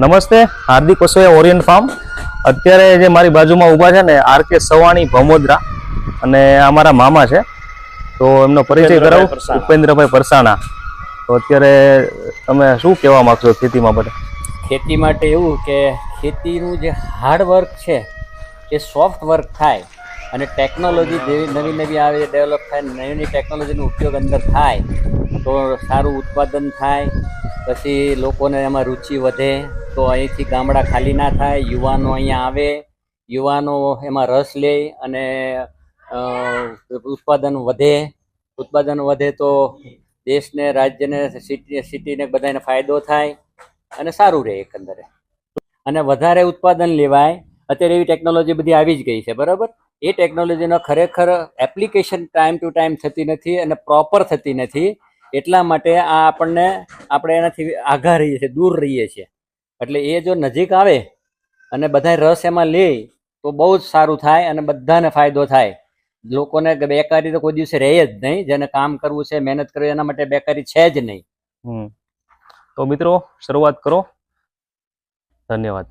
નમસ્તે હાર્દિક Vasoya Orient farm. અત્યારે જે મારી બાજુમાં ઊભા છે ને આર કે સવાણી ભમોદરા અને અમારા મામા છે. તો એમનો પરિચય કરાવું. ઉપેન્દ્રભાઈ પરસાણા. તો અત્યારે તમે શું કહેવા માગશો ખેતી બાબતે ખેતી માટે એવું કે ખેતીનું જે હાર્ડ વર્ક છે એ સોફ્ટ વર્ક થાય અને ટેકનોલોજી જેવી નવી નવી આવે ડેવલપ થાય નવી નવી ટેકનોલોજીનો ઉપયોગ અંદર થાય તો સારું ઉત્પાદન થાય પછી લોકોને એમાં રુચિ વધે તો અહીંથી ગામડા ખાલી ના થાય, યુવાનો અહીંયા આવે, યુવાનો એમાં રસ લે અને ઉત્પાદન વધે. ઉત્પાદન વધે તો દેશને, રાજ્યને, સિટી, સિટીને બધાને ફાયદો થાય અને સારું રહે એકંદરે. અને વધારે ઉત્પાદન લેવાય. અત્યારે એવી ટેકનોલોજી બધી આવી જ ગઈ છે, બરાબર? એ ટેકનોલોજીનો ખરેખર એપ્લિકેશન ટાઈમ ટુ ટાઈમ થતી નથી અને પ્રોપર થતી નથી. એટલા માટે આ આપણને, આપણે એનાથી આઘા રહીએ છીએ, દૂર રહીએ છીએ. એટલે એ જો નજીક આવે અને બધા રસ એમાં લે, તો બહુ જ સારું થાય અને બધાને ફાયદો થાય. લોકોને બેકારી તો કોઈ દિવસે રહે જ નહીં, જેને કામ કરવું છે, મહેનત કરવી એના માટે બેકારી છે જ નહીં. તો મિત્રો, શરૂઆત કરો. ધન્યવાદ.